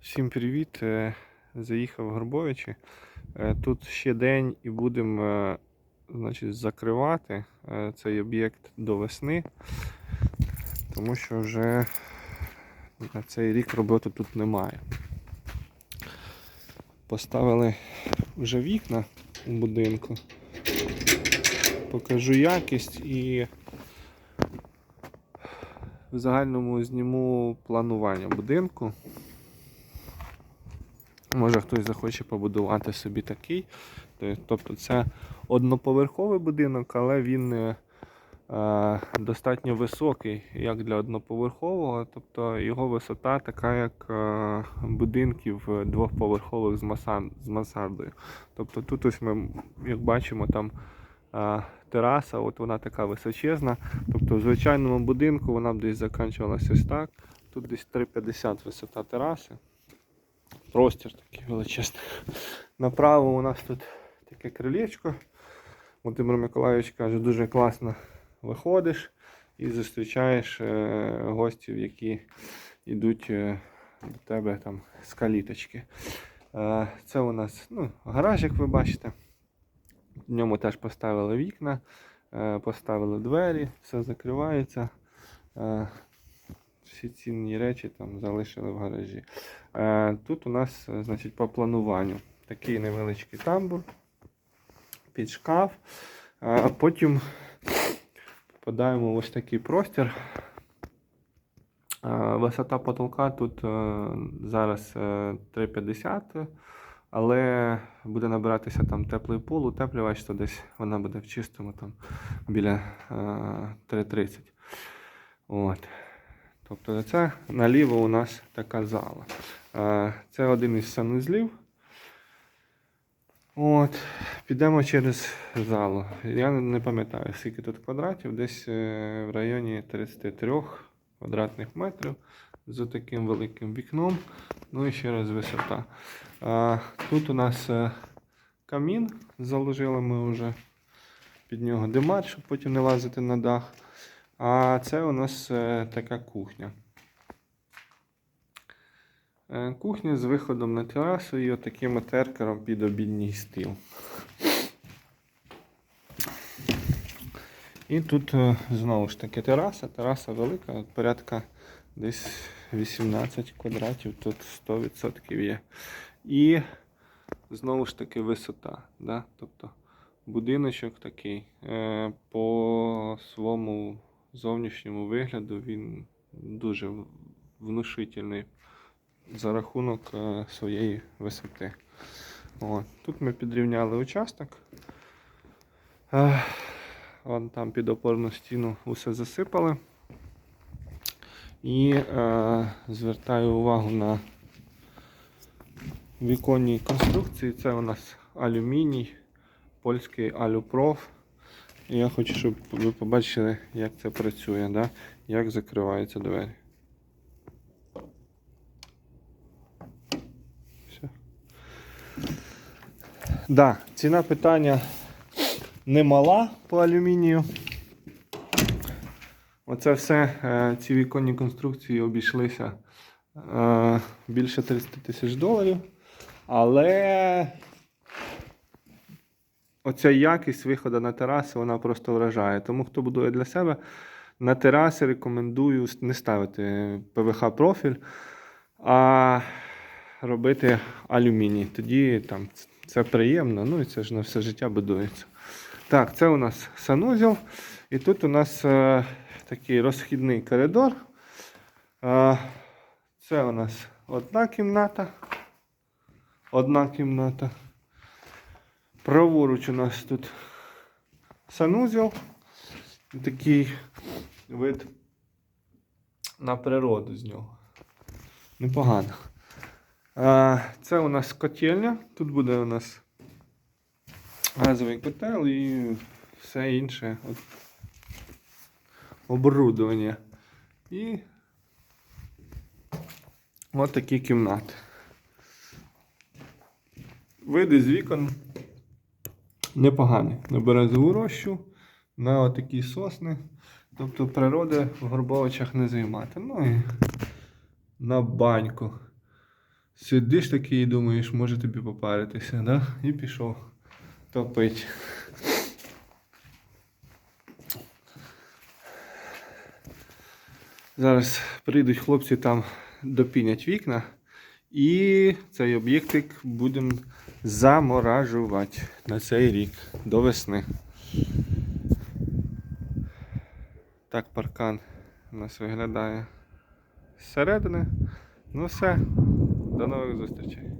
Всім привіт! Е, Заїхав в Горбовичі. Е, Тут ще день і будемо е, значить, закривати цей об'єкт до весни, тому що вже на цей рік роботи тут немає. Поставили вже вікна у будинку. Покажу якість і в загальному зніму планування будинку. Може хтось захоче побудувати собі такий. Тобто це одноповерховий будинок, але він е, е, достатньо високий, як для одноповерхового. Тобто його висота така, як е, будинків двохповерхових з, мансардою. Тобто тут ось ми, як бачимо, там тераса, от вона така височезна. Тобто в звичайному будинку вона б десь закінчувалася ось так. Тут десь 3,50 висота тераси. Простір такий величезний. Направо у нас тут таке крилечко. Володимир Миколайович каже, дуже класно виходиш і зустрічаєш е, гостів, які йдуть е, до тебе там з каліточки. Е, це у нас ну, гараж, як ви бачите. В ньому теж поставили вікна, поставили двері, все закривається. Всі цінні речі там залишили в гаражі. Е, Тут у нас, е, значить, по плануванню такий невеличкий тамбур під шкаф. Е, потім попадаємо в ось такий простір. Висота потолка тут зараз е, 3,50, але буде набиратися там теплий пол, утеплювач, то десь вона буде в чистому там біля е, 3,30. От. Тобто це наліво у нас така зала. Е, Це один із санузлів. От, підемо через залу. Я не пам'ятаю, скільки тут квадратів, десь е, в районі 33 квадратних метрів з таким великим вікном. Ну і ще раз висота. Е, Тут у нас камін, заложили ми вже під нього димар, щоб потім не лазити на дах. А це у нас е, така кухня. Е, Кухня з виходом на терасу і отаким теркером під обідній стіл. І тут е, знову ж таки тераса. Тераса велика, порядка десь 18 квадратів, тут 100% є. І знову ж таки висота. Да? Тобто будиночок такий по своєму зовнішньому вигляду він дуже внушительний за рахунок е, своєї висоти. От. Тут ми підрівняли участок. Е, Вон там під опорну стіну усе засипали. І е, звертаю увагу на віконні конструкції. Це у нас алюміній, польський алюпроф. Я хочу, щоб ви побачили, як це працює, да? як закриваються двері. Все. Да, ціна питання немала по алюмінію. Оце все, е, ці віконні конструкції обійшлися е, більше 30 тисяч доларів. Але оця якість виходу на тераси, вона просто вражає. Тому хто будує для себе, на тераси рекомендую не ставити ПВХ профіль, а робити алюміній. Тоді там це приємно, ну і це ж на все життя будується. Так, це у нас санузел. І тут у нас е, такий розхідний коридор. Е, це у нас одна кімната. Одна кімната. Праворуч у нас тут санузел. Такий вид на природу з нього. Непогано. Це у нас котельня. Тут буде у нас газовий котел і все інше от, оборудовання. І от такі кімнати. Види з вікон непогані. На березову рощу, на отакі сосни. Тобто природи в Горбовичах не займати. Ну і на баньку. Сидиш такий і думаєш, може тобі попаритися, да? І пішов топить. Зараз прийдуть хлопці там допінять вікна. І цей об'єктик будемо заморажувати на цей рік до весни. Так паркан у нас виглядає зсередини. Ну все, до нових зустрічей.